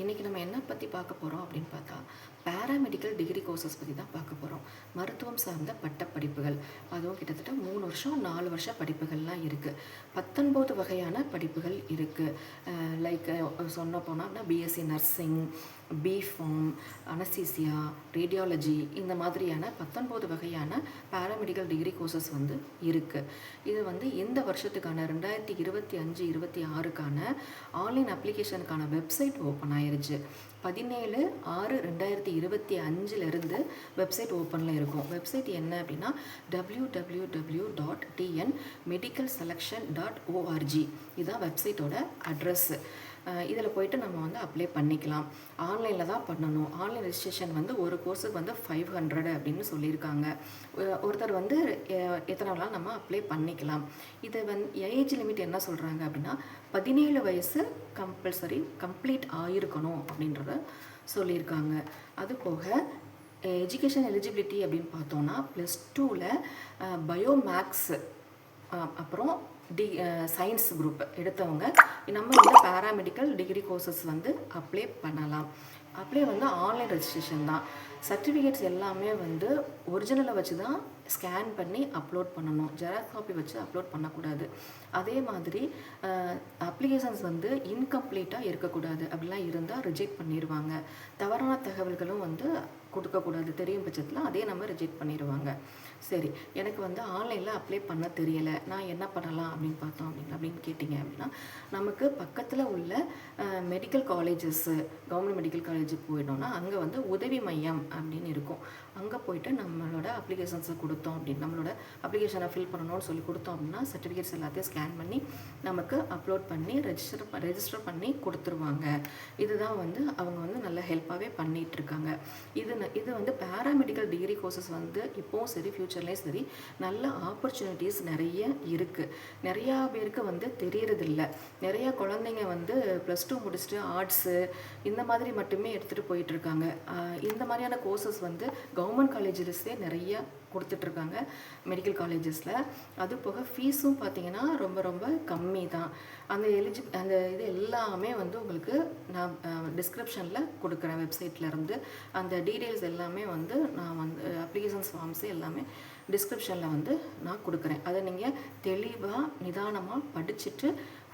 இன்றைக்கி நம்ம என்ன பற்றி பார்க்க போகிறோம் அப்படின்னு பார்த்தா பேராமெடிக்கல் டிகிரி கோர்சஸ் பற்றி தான் பார்க்க போகிறோம் மருத்துவம் சார்ந்த பட்டப்படிப்புகள். அதுவும் கிட்டத்தட்ட மூணு வருஷம் நாலு வருஷம் படிப்புகள்லாம் இருக்குது பத்தொன்பது வகையான படிப்புகள் இருக்குது லைக் சொன்ன போனால் BSc nursing BPharm anaesthesia radiology இந்த மாதிரியான பத்தொன்பது வகையான பேராமெடிக்கல் டிகிரி கோர்சஸ் வந்து இருக்குது இது வந்து இந்த வருஷத்துக்கான ரெண்டாயிரத்தி இருபத்தி அஞ்சு இருபத்தி ஆறுக்கான ஆன்லைன் அப்ளிகேஷனுக்கான வெப்சைட் ஓப்பன் ஆயிடுச்சு. பதினேழு ஆறு ரெண்டாயிரத்தி இருபத்தி அஞ்சுலேருந்து வெப்சைட் ஓப்பனில் இருக்கும். வெப்சைட் என்ன அப்படின்னா W W W dot TN medical selection dot ORG இதுதான் வெப்சைட்டோட அட்ரஸ்ஸு இதில் போயிட்டு நம்ம வந்து அப்ளை பண்ணிக்கலாம். ஆன்லைனில் தான் பண்ணணும். ஆன்லைன் ரெஜிஸ்ட்ரேஷன் வந்து ஒரு கோர்ஸுக்கு வந்து ஃபைவ் ஹண்ட்ரட் அப்படின்னு சொல்லியிருக்காங்க. ஒருத்தர் வந்து எ- எத்தனை நாளாக நம்ம அப்ளை பண்ணிக்கலாம். இதை வந்து ஏஜ் லிமிட் என்ன சொல்கிறாங்க அப்படின்னா பதினேழு வயசு கம்பல்சரி கம்ப்ளீட் ஆகிருக்கணும் அப்படின்றத சொல்லியிருக்காங்க. அது போக எஜுகேஷன் எலிஜிபிலிட்டி அப்படின்னு பார்த்தோன்னா ப்ளஸ் டூவில் பயோமேக்ஸ் அப்புறம் டி சயின்ஸ் குரூப் எடுத்தவங்க. நம்ம வந்து பேராமெடிக்கல் டிகிரி கோர்சஸ் வந்து அப்ளை பண்ணலாம். அப்ளை வந்து ஆன்லைன் ரெஜிஸ்ட்ரேஷன் தான். சர்டிஃபிகேட்ஸ் எல்லாமே வந்து ஒரிஜினலை வச்சு தான் ஸ்கேன் பண்ணி அப்லோட் பண்ணணும். ஜெராக்ஸ் காப்பி வச்சு அப்லோட் பண்ணக்கூடாது. அதே மாதிரி அப்ளிகேஷன்ஸ் வந்து இன்கம்ப்ளீட்டாக இருக்கக்கூடாது. அப்படிலாம் இருந்தால் ரிஜெக்ட் பண்ணிடுவாங்க தவறான தகவல்களும் வந்து கொடுக்கக்கூடாது. தெரியும் பட்சத்தில் அதே நம்ம ரிஜெக்ட் பண்ணிடுவாங்க சரி எனக்கு வந்து ஆன்லைனில் அப்ளை பண்ண தெரியலை. நான் என்ன பண்ணலாம் அப்படின்னு பார்த்தோம் அப்படின்னு அப்படின்னு கேட்டிங்க அப்படின்னா நமக்கு பக்கத்தில் உள்ள medical colleges government medical college போயிட்டோம்னா அங்கே வந்து உதவி மையம் அப்படின்னு இருக்கும். அங்கே போயிட்டு நம்மளோட அப்ளிகேஷன்ஸை கொடுத்தோம் அப்படின்னு நம்மளோட அப்ளிகேஷனை ஃபில் பண்ணணும்னு சொல்லி கொடுத்தோம் அப்படின்னா சர்டிஃபிகேட்ஸ் எல்லாத்தையும் ஸ்கேன் பண்ணி நமக்கு அப்லோட் பண்ணி ரெஜிஸ்டர் ரெஜிஸ்டர் பண்ணி கொடுத்துருவாங்க. இதுதான் வந்து அவங்க வந்து நல்ல ஹெல்ப்பாகவே பண்ணிகிட்டு இருக்காங்க இது இது வந்து பேராமெடிக்கல் டிகிரி கோர்சஸ் வந்து இப்போவும் சரி ஃப்யூச்சர்லேயும் சரி நல்ல ஆப்பர்ச்சுனிட்டிஸ் நிறைய இருக்குது நிறையா பேருக்கு வந்து தெரியறதில்ல. நிறைய குழந்தைங்க வந்து ப்ளஸ் டூ முடிச்சுட்டு ஆர்ட்ஸு இந்த மாதிரி மட்டுமே எடுத்துகிட்டு போயிட்டு இருக்காங்க இந்த மாதிரியான கோர்சஸ் வந்து கவர்மெண்ட் காலேஜஸ்லேயே நிறைய கொடுத்துட்ருக்காங்க மெடிக்கல் காலேஜஸில் அது போக ஃபீஸும் பார்த்தீங்கன்னா ரொம்ப ரொம்ப கம்மி தான் அந்த எலிஜி அந்த இது எல்லாமே வந்து உங்களுக்கு நான் டிஸ்கிரிப்ஷனில் கொடுக்குறேன் வெப்சைட்லேருந்து அந்த டீட்டெயில்ஸ் எல்லாமே வந்து நான் வந்து அப்ளிகேஷன்ஸ் ஃபார்ம்ஸு எல்லாமே டிஸ்கிரிப்ஷனில் வந்து நான் கொடுக்குறேன். அதை நீங்கள் தெளிவாக நிதானமாக படிச்சுட்டு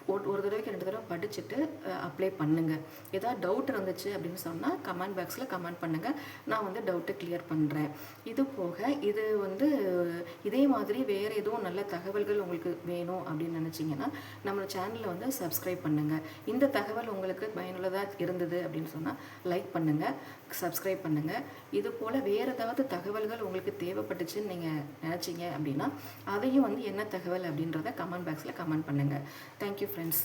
ஒரு ஒரு தடவைக்கு ரெண்டு தடவை படிச்சுட்டு அப்ளை பண்ணுங்கள் ஏதாவது டவுட் இருந்துச்சு அப்படின்னு சொன்னால் கமெண்ட் பாக்ஸில் கமெண்ட் பண்ணுங்கள் நான் வந்து டவுட்டை கிளியர் பண்ணுறேன் இது போக இது வந்து இதே மாதிரி வேறு எதுவும் நல்ல தகவல்கள் உங்களுக்கு வேணும் அப்படின்னு நினச்சிங்கன்னா நம்ம சேனலை வந்து சப்ஸ்கிரைப் பண்ணுங்கள் இந்த தகவல் உங்களுக்கு பயனுள்ளதாக இருந்தது அப்படின்னு சொன்னால் லைக் பண்ணுங்கள் சப்ஸ்கிரைப் பண்ணுங்கள் இது போல் வேறு ஏதாவது தகவல்கள் உங்களுக்கு தேவைப்பட்டுச்சுன்னு நீங்கள் நினச்சிங்க அப்படின்னா அதையும் வந்து என்ன தகவல் அப்படின்றத கமெண்ட் பாக்ஸில் கமெண்ட் பண்ணுங்கள் தேங்க்யூ ஃப்ரெண்ட்ஸ்